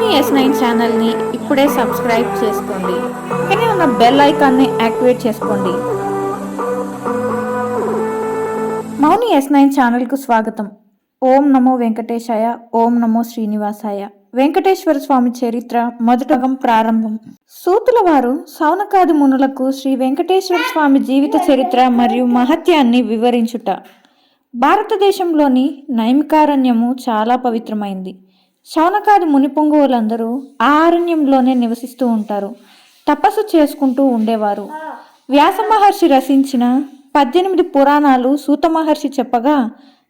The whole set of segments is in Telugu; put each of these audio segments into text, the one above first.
మౌని ఎస్ నైన్ ఛానల్ని ఇప్పుడే సబ్స్క్రైబ్ చేసుకోండి. పక్కనే ఉన్న బెల్ ఐకాన్ని యాక్టివేట్ చేసుకోండి. మౌని ఎస్ నైన్ ఛానల్కు స్వాగతం. ఓం నమో వెంకటేశాయ ఓం నమో శ్రీనివాసాయ. వెంకటేశ్వర స్వామి చరిత్ర మొదటగం ప్రారంభం. సూతుల వారు సౌనకాది మునులకు శ్రీ వెంకటేశ్వర స్వామి జీవిత చరిత్ర మరియు మహత్యాన్ని వివరించుట. భారతదేశంలోని నైమికారణ్యము చాలా పవిత్రమైంది. శౌనకాది మునిపొంగువులందరూ ఆ అరణ్యంలోనే నివసిస్తూ ఉంటారు. తపస్సు చేసుకుంటూ ఉండేవారు. వ్యాస మహర్షి రచించిన పద్దెనిమిది పురాణాలు సూత మహర్షి చెప్పగా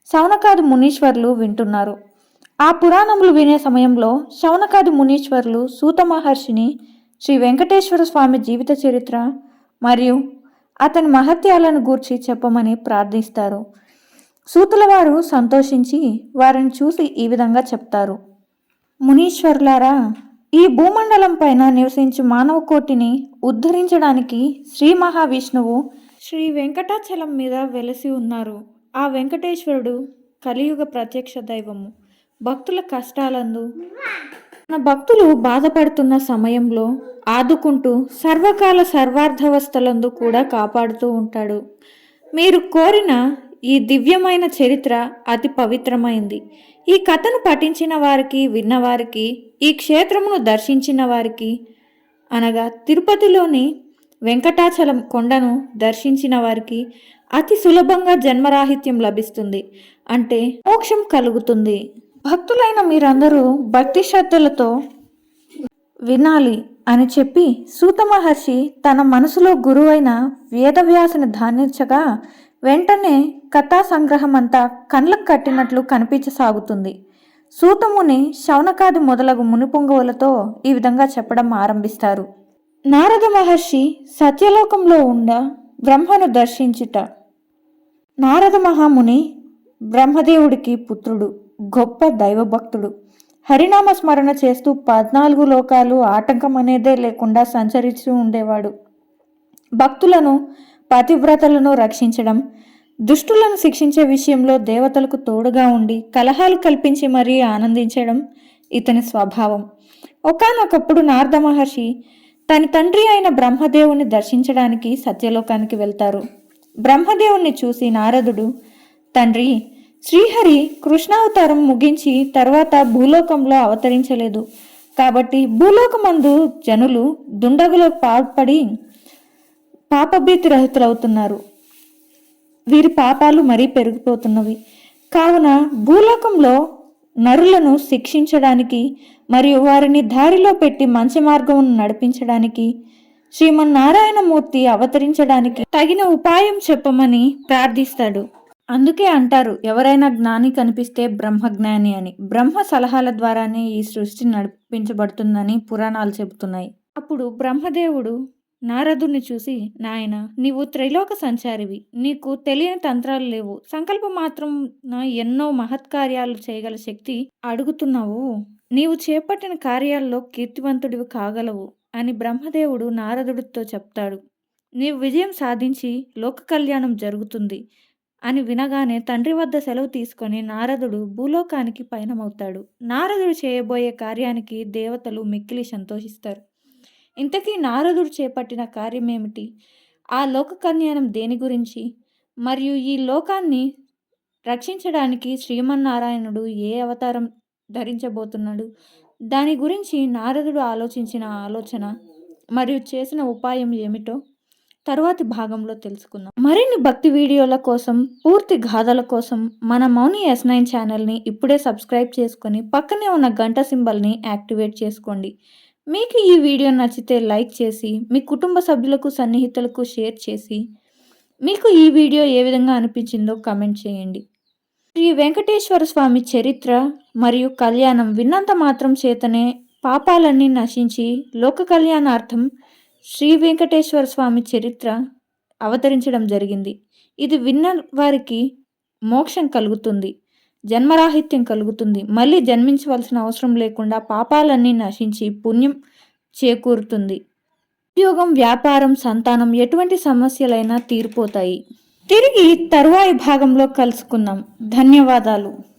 శౌనకాది మునీశ్వర్లు వింటున్నారు. ఆ పురాణములు వినే సమయంలో శౌనకాది మునీశ్వర్లు సూత మహర్షిని శ్రీ వెంకటేశ్వర స్వామి జీవిత చరిత్ర మరియు అతని మహత్యాలను గూర్చి చెప్పమని ప్రార్థిస్తారు. సూతుల వారు సంతోషించి వారిని చూసి ఈ విధంగా చెప్తారు. మునీశ్వర్లారా ఈ భూమండలం పైన నివసించు మానవ కోటిని ఉద్ధరించడానికి శ్రీ మహావిష్ణువు శ్రీ వెంకటాచలం మీద వెలసి ఉన్నారు. ఆ వెంకటేశ్వరుడు కలియుగ ప్రత్యక్ష దైవము. భక్తుల కష్టాలందు మన భక్తులు బాధపడుతున్న సమయంలో ఆదుకుంటూ సర్వకాల సర్వార్థవస్థలందు కూడా కాపాడుతూ ఉంటాడు. మీరు కోరిన ఈ దివ్యమైన చరిత్ర అతి పవిత్రమైంది. ఈ కథను పఠించిన వారికి విన్నవారికి ఈ క్షేత్రమును దర్శించిన వారికి అనగా తిరుపతిలోని వెంకటాచలం కొండను దర్శించిన వారికి అతి సులభంగా జన్మరాహిత్యం లభిస్తుంది. అంటే మోక్షం కలుగుతుంది. భక్తులైన మీరందరూ భక్తి శ్రద్ధలతో వినాలి అని చెప్పి సూత మహర్షి తన మనసులో గురువైన వేదవ్యాసని ధాన్యించగా వెంటనే కథా సంగ్రహం అంతా కండ్లకు కట్టినట్లు కనిపించసాగుతుంది. సూతముని శౌనకాది మొదలగు మునిపొంగువులతో ఈ విధంగా చెప్పడం ఆరంభిస్తారు. నారద మహర్షి సత్యలోకంలో ఉండ బ్రహ్మను దర్శించుట. నారద మహాముని బ్రహ్మదేవుడికి పుత్రుడు గొప్ప దైవభక్తుడు. హరినామ స్మరణ చేస్తూ పద్నాలుగు లోకాలు ఆటంకం అనేదే లేకుండా సంచరిస్తూ ఉండేవాడు. భక్తులను పతివ్రతలను రక్షించడం. దుష్టులను శిక్షించే విషయంలో దేవతలకు తోడుగా ఉండి కలహాలు కల్పించి మరీ ఆనందించడం ఇతని స్వభావం. ఒకానొకప్పుడు నారద మహర్షి తన తండ్రి అయిన బ్రహ్మదేవుని దర్శించడానికి సత్యలోకానికి వెళ్తారు. బ్రహ్మదేవుణ్ణి చూసి నారదుడు తండ్రి శ్రీహరి కృష్ణావతారం ముగించి తర్వాత భూలోకంలో అవతరించలేదు. కాబట్టి భూలోకమందు జనులు దుండగులో పాల్పడి పాపభీతి రహితులవుతున్నారు. వీరి పాపాలు మరీ పెరిగిపోతున్నవి. కావున భూలోకంలో నరులను శిక్షించడానికి మరియు వారిని దారిలో పెట్టి మంచి మార్గమును నడిపించడానికి శ్రీమన్నారాయణమూర్తి అవతరించడానికి తగిన ఉపాయం చెప్పమని ప్రార్థిస్తాడు. అందుకే అంటారు ఎవరైనా జ్ఞాని కనిపిస్తే బ్రహ్మజ్ఞాని అని. బ్రహ్మ సలహాల ద్వారానే ఈ సృష్టి నడిపించబడుతుందని పురాణాలు చెబుతున్నాయి. అప్పుడు బ్రహ్మదేవుడు నారదుని చూసి నాయన నీవు త్రైలోక సంచారివి. నీకు తెలియని తంత్రాలు లేవు. సంకల్పం మాత్రం ఎన్నో మహత్కార్యాలు చేయగల శక్తి అడుగుతున్నావు. నీవు చేపట్టిన కార్యాల్లో కీర్తివంతుడివి కాగలవు అని బ్రహ్మదేవుడు నారదుడితో చెప్తాడు. నీవు విజయం సాధించి లోక కళ్యాణం జరుగుతుంది అని వినగానే తండ్రి వద్ద సెలవు తీసుకొని నారదుడు భూలోకానికి పయనమవుతాడు. నారదుడు చేయబోయే కార్యానికి దేవతలు మిక్కిలి సంతోషిస్తారు. ఇంతకీ నారదుడు చేపట్టిన కార్యమేమిటి? ఆ లోక కళ్యాణం దేని గురించి? మరియు ఈ లోకాన్ని రక్షించడానికి శ్రీమన్నారాయణుడు ఏ అవతారం ధరించబోతున్నాడు? దాని గురించి నారదుడు ఆలోచించిన ఆలోచన మరియు చేసిన ఉపాయం ఏమిటో తరువాతి భాగంలో తెలుసుకుందాం. మరిన్ని భక్తి వీడియోల కోసం పూర్తి గాథల కోసం మన మౌని ఎస్ నైన్ ఛానల్ని ఇప్పుడే సబ్స్క్రైబ్ చేసుకొని పక్కనే ఉన్న గంట సింబల్ని యాక్టివేట్ చేసుకోండి. మీకు ఈ వీడియో నచ్చితే లైక్ చేసి మీ కుటుంబ సభ్యులకు సన్నిహితులకు షేర్ చేసి మీకు ఈ వీడియో ఏ విధంగా అనిపించిందో కమెంట్ చేయండి. శ్రీ వెంకటేశ్వర స్వామి చరిత్ర మరియు కళ్యాణం విన్నంత మాత్రం చేతనే పాపాలన్నీ నశించి లోక కళ్యాణార్థం శ్రీ వెంకటేశ్వర స్వామి చరిత్ర అవతరించడం జరిగింది. ఇది విన్న వారికి మోక్షం కలుగుతుంది. జన్మరాహిత్యం కలుగుతుంది. మళ్ళీ జన్మించవలసిన అవసరం లేకుండా పాపాలన్నీ నశించి పుణ్యం చేకూరుతుంది. ఉద్యోగం వ్యాపారం సంతానం ఎటువంటి సమస్యలైనా తీరిపోతాయి. తిరిగి తరువాయి భాగంలో కలుసుకుందాం. ధన్యవాదాలు.